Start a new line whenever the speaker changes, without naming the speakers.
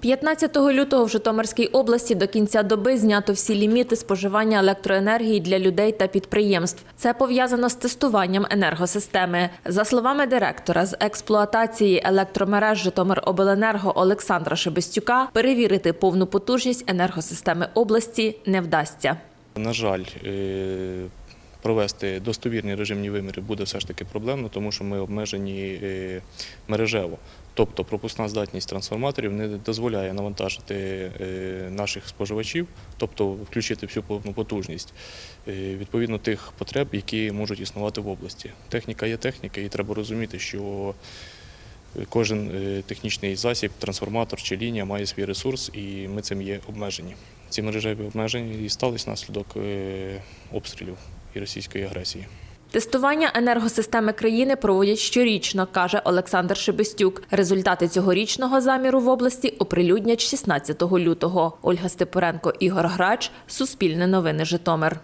15 лютого в Житомирській області до кінця доби знято всі ліміти споживання електроенергії для людей та підприємств. Це пов'язано з тестуванням енергосистеми. За словами директора з експлуатації електромереж Житомиробленерго Олександра Шебестюка, перевірити повну потужність енергосистеми області не вдасться.
На жаль, е, провести достовірні режимні виміри буде все ж таки проблемно, тому що ми обмежені е, мережево. Тобто пропускна здатність трансформаторів не дозволяє навантажити е, наших споживачів, тобто включити всю повну потужність е, відповідно тих потреб, які можуть існувати в області. Техніка є техніка, і треба розуміти, що кожен е, технічний засіб, трансформатор чи лінія має свій ресурс, і ми цим є обмежені. Ці мережеві обмеження і стались наслідок обстрілів і російської агресії.
Тестування енергосистеми країни проводять щорічно, каже Олександр Шебестюк. Результати цьогорічного заміру в області оприлюднять 16 лютого. Ольга Степуренко, Ігор Грач, Суспільне новини Житомир.